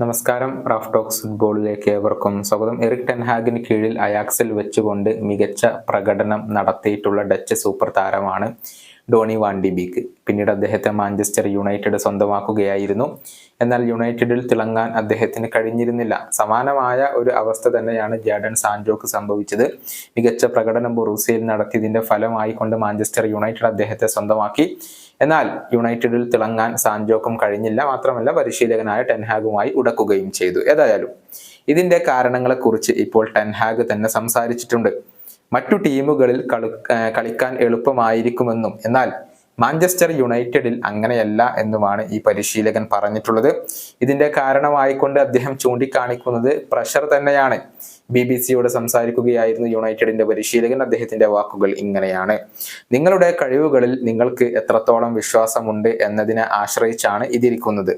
നമസ്കാരം. Raf talks ഫുട്ബോളിലേക്ക് ഏവർക്കും സ്വാഗതം. എറിക് ടെൻഹാഗിന് കീഴിൽ അയാക്സിൽ വെച്ചുകൊണ്ട് മികച്ച പ്രകടനം നടത്തിയിട്ടുള്ള ഡച്ച് സൂപ്പർ താരമാണ് ഡോണി വാണ്ടി ബീക്ക്. പിന്നീട് അദ്ദേഹത്തെ മാഞ്ചസ്റ്റർ യുണൈറ്റഡ് സ്വന്തമാക്കുകയായിരുന്നു. എന്നാൽ യുണൈറ്റഡിൽ തിളങ്ങാൻ അദ്ദേഹത്തിന് കഴിഞ്ഞിരുന്നില്ല. സമാനമായ ഒരു അവസ്ഥ തന്നെയാണ് ജാഡൻ സാൻജോക്ക് സംഭവിച്ചത്. മികച്ച പ്രകടനം ബൊറൂസിയയിൽ നടത്തിയതിന്റെ ഫലമായി കൊണ്ട് മാഞ്ചസ്റ്റർ യുണൈറ്റഡ് അദ്ദേഹത്തെ സ്വന്തമാക്കി. എന്നാൽ യുണൈറ്റഡിൽ തിളങ്ങാൻ സാൻജോക്കും കഴിഞ്ഞില്ല. മാത്രമല്ല പരിശീലകനായ ടെൻഹാഗുമായി ഉടക്കുകയും ചെയ്തു. ഏതായാലും ഇതിന്റെ കാരണങ്ങളെക്കുറിച്ച് ഇപ്പോൾ ടെൻഹാഗ് തന്നെ സംസാരിച്ചിട്ടുണ്ട്. മറ്റു ടീമുകളിൽ കളി കളിക്കാൻ എളുപ്പമായിരിക്കുമെന്നും എന്നാൽ മാഞ്ചസ്റ്റർ യുണൈറ്റഡിൽ അങ്ങനെയല്ല എന്നുമാണ് ഈ പരിശീലകൻ പറഞ്ഞിട്ടുള്ളത്. ഇതിന്റെ കാരണമായിക്കൊണ്ട് അദ്ദേഹം ചൂണ്ടിക്കാണിക്കുന്നത് പ്രഷർ തന്നെയാണ്. ബി ബി സിയോട് സംസാരിക്കുകയായിരുന്നു യുണൈറ്റഡിന്റെ പരിശീലകൻ. അദ്ദേഹത്തിന്റെ വാക്കുകൾ ഇങ്ങനെയാണ്. നിങ്ങളുടെ കഴിവുകളിൽ നിങ്ങൾക്ക് എത്രത്തോളം വിശ്വാസമുണ്ട് എന്നതിനെ ആശ്രയിച്ചാണ് ഇതിരിക്കുന്നത്.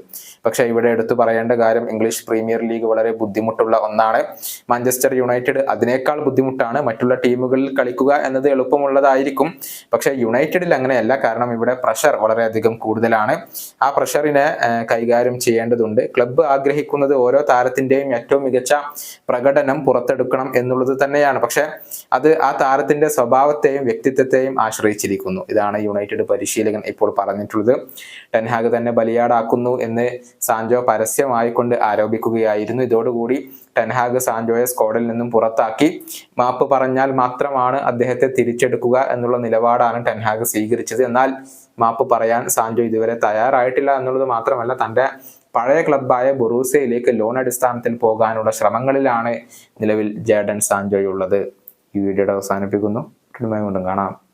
പക്ഷെ ഇവിടെ എടുത്തു പറയേണ്ട കാര്യം ഇംഗ്ലീഷ് പ്രീമിയർ ലീഗ് വളരെ ബുദ്ധിമുട്ടുള്ള ഒന്നാണ്. മാഞ്ചസ്റ്റർ യുണൈറ്റഡ് അതിനേക്കാൾ ബുദ്ധിമുട്ടാണ് മറ്റുള്ള ടീമുകളിൽ കളിക്കുക എന്നത് എളുപ്പമുള്ളതായിരിക്കും. പക്ഷെ യുണൈറ്റഡിൽ അങ്ങനെയല്ല. കാരണം ഇവിടെ പ്രഷർ വളരെയധികം കൂടുതലാണ്. ആ പ്രഷറിനെ കൈകാര്യം ചെയ്യേണ്ടതുണ്ട്. ക്ലബ്ബ് ആഗ്രഹിക്കുന്നത് ഓരോ താരത്തിന്റെയും ഏറ്റവും മികച്ച പ്രകടനം പുറത്തെടുക്കണം എന്നുള്ളത് തന്നെയാണ്. പക്ഷെ അത് ആ താരത്തിന്റെ സ്വഭാവത്തെയും വ്യക്തിത്വത്തെയും ആശ്രയിച്ചിരിക്കുന്നു. ഇതാണ് യുണൈറ്റഡ് പരിശീലകൻ ഇപ്പോൾ പറഞ്ഞിട്ടുള്ളത്. ടെൻഹാഗ് തന്നെ ബലിയാടാക്കുന്നു എന്ന് സാൻജോ പരസ്യമായി കൊണ്ട് ആരോപിക്കുകയായിരുന്നു. ഇതോടുകൂടി ടെൻഹാഗ് സാൻജോയെ സ്ക്വാഡിൽ നിന്നും പുറത്താക്കി. മാപ്പ് പറഞ്ഞാൽ മാത്രമാണ് അദ്ദേഹത്തെ തിരിച്ചെടുക്കുക എന്നുള്ള നിലപാടാണ് ടെൻഹാഗ് സ്വീകരിച്ചത്. എന്നാൽ മാപ്പ് പറയാൻ സാൻജോ ഇതുവരെ തയ്യാറായിട്ടില്ല എന്നുള്ളത് മാത്രമല്ല തന്റെ പഴയ ക്ലബ്ബായ ബൊറൂസയിലേക്ക് ലോൺ അടിസ്ഥാനത്തിൽ പോകാനുള്ള ശ്രമങ്ങളിലാണ് നിലവിൽ ജേഡൻ സാഞ്ചോയുള്ളത്. ഈ വീഡിയോയുടെ അവസാനിപ്പിക്കുന്നു. കൊണ്ടും കാണാം.